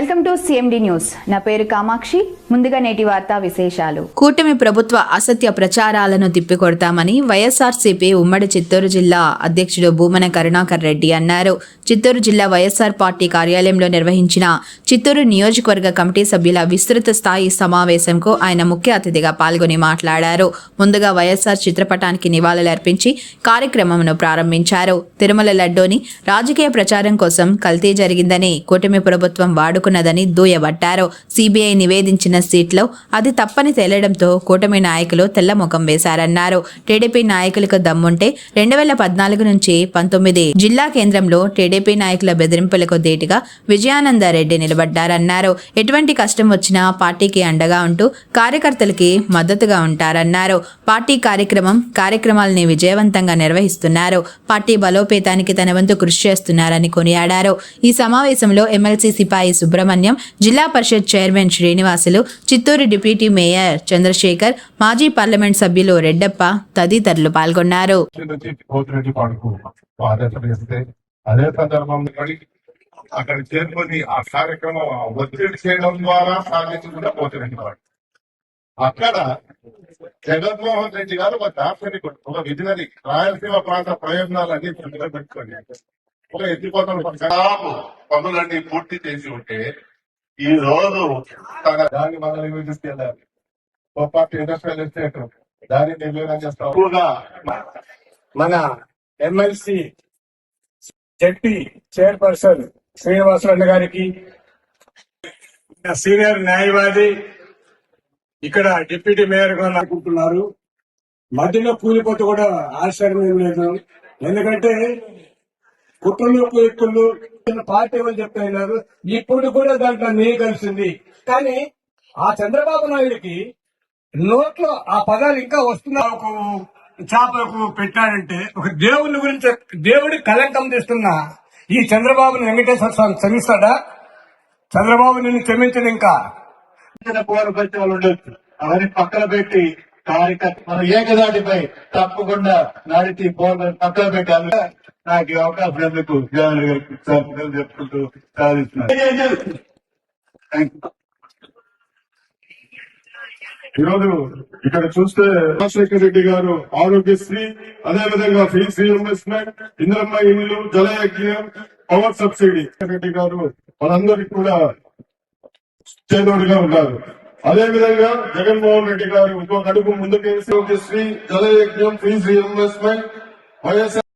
Welcome to CMD news నా పేరు కామాక్షి. ముందుగా నేటి వార్తా విశేషాలు. కూటమి ప్రభుత్వ అసత్య ప్రచారాలను తిప్పికొడతామని వైఎస్ఆర్సీపీ ఉమ్మడి చిత్తూరు జిల్లా అధ్యక్షుడు భూమన కరుణాకర్ రెడ్డి అన్నారు. చిత్తూరు జిల్లా వైఎస్ఆర్ పార్టీ కార్యాలయంలో నిర్వహించిన చిత్తూరు నియోజకవర్గ కమిటీ సభ్యుల విస్తృత స్థాయి సమావేశంకు ఆయన ముఖ్య అతిథిగా పాల్గొని మాట్లాడారు. ముందుగా వైఎస్ఆర్ చిత్రపటానికి నివాళులర్పించి కార్యక్రమంను ప్రారంభించారు. తిరుమల లడ్డూని రాజకీయ ప్రచారం కోసం కల్తీ జరిగిందని కూటమి ప్రభుత్వం వాడుకున్నదని దూయబట్టారు. సిబిఐ నివేదించిన సీట్లో అది తప్పని తేలడంతో కూటమి నాయకులు తెల్లముఖం వేశారన్నారు. టీడీపీ నాయకులకు దమ్ముంటే రెండు వేల పద్నాలుగు నుంచి పంతొమ్మిది జిల్లా కేంద్రంలో టీడీపీ నాయకుల బెదిరింపులకు ధీటుగా విజయానందరెడ్డి నిలబడ్డారన్నారు. ఎటువంటి కష్టం వచ్చినా పార్టీకి అండగా ఉంటూ కార్యకర్తలకి మద్దతుగా ఉంటారన్నారు. పార్టీ కార్యక్రమం కార్యక్రమాలని విజయవంతంగా నిర్వహిస్తున్నారు. పార్టీ బలోపేతానికి తన వంతు కృషి చేస్తున్నారని కొనియాడారు. ఈ సమావేశంలో MLC Sipai Subrahmanyam Zilla Parishad chairman Srinivasulu Chittoor deputy mayor Chandrasekhar మాజీ పార్లమెంట్ సభ్యులు రెడ్డప్ప తదితరులు పాల్గొన్నారు. అదే సందర్భంలో అక్కడ చేరుకొని ఆ కార్యక్రమం ఒత్తిడి చేయడం ద్వారా సాధించకుండా పోతిరెడ్డి పాడు అక్కడ జగన్మోహన్ రెడ్డి గారు ఒక దార్శనికుడు ఒక విజనరీ రాయలసీమ ప్రాంత ప్రయోజనాలన్నీ దృష్టిలో పెట్టుకొని ఒక ఎత్తిపోతలు దాదాపు పనులన్నీ పూర్తి చేసి ఉంటే ఈ రోజు తన దాన్ని మనం విభజించాలి పార్టీ ఇండస్ట్రియల్ ఎస్టేట్ దాన్ని నిర్వహణ చేస్తాం. ఎక్కువగా మన ఎమ్మెల్సీ జడ్పీ చైర్పర్సన్ శ్రీనివాసరెడ్డి గారికి సీనియర్ న్యాయవాది ఇక్కడ డిప్యూటీ మేయర్గా అనుకుంటున్నారు మధ్యలో కూలిపోతే కూడా ఆశ్చర్యం ఏం లేదు. ఎందుకంటే కుటుంబ వ్యక్తులు పార్టీ వాళ్ళు చెప్తున్నారు ఇప్పుడు కూడా దాంట్లో నీ కలిసింది. కానీ ఆ చంద్రబాబు నాయుడికి నోట్లో ఆ పదాలు ఇంకా వస్తున్నా ఒక చేపలకు పెట్టాడంటే ఒక దేవుని గురించి దేవుడి కలంకం తెస్తున్న. ఈ చంద్రబాబుని వెంకటేశ్వర స్వామి క్షమిస్తాడా? చంద్రబాబు నిన్ను క్షమించడు ఇంకా. పోరు పరిచయాలు వాళ్ళు ఉండొచ్చు అవన్నీ పక్కన పెట్టి కార్యకర్త మన ఏకదాటిపై తప్పకుండా నడిచి పోరు పక్కన పెట్టాలి. నాకు అవకాశం ఎందుకు? జగన్ చెప్పుకుంటూ you. ఈరోజు ఇక్కడ చూస్తే రాజశేఖర రెడ్డి గారు ఆరోగ్యశ్రీ అదే విధంగా ఫీజు రీఇంబర్స్మెంట్ ఇంద్రమ్మ ఇల్లు జలయజ్ఞం పవర్ సబ్సిడీ. రెడ్డి గారు మనందరికి కూడా చేదోడుగా ఉన్నారు. అదేవిధంగా జగన్మోహన్ రెడ్డి గారు ఇంకొక అడుగు ముందుకేసి Sri Jalayagnam fee reimbursement YSR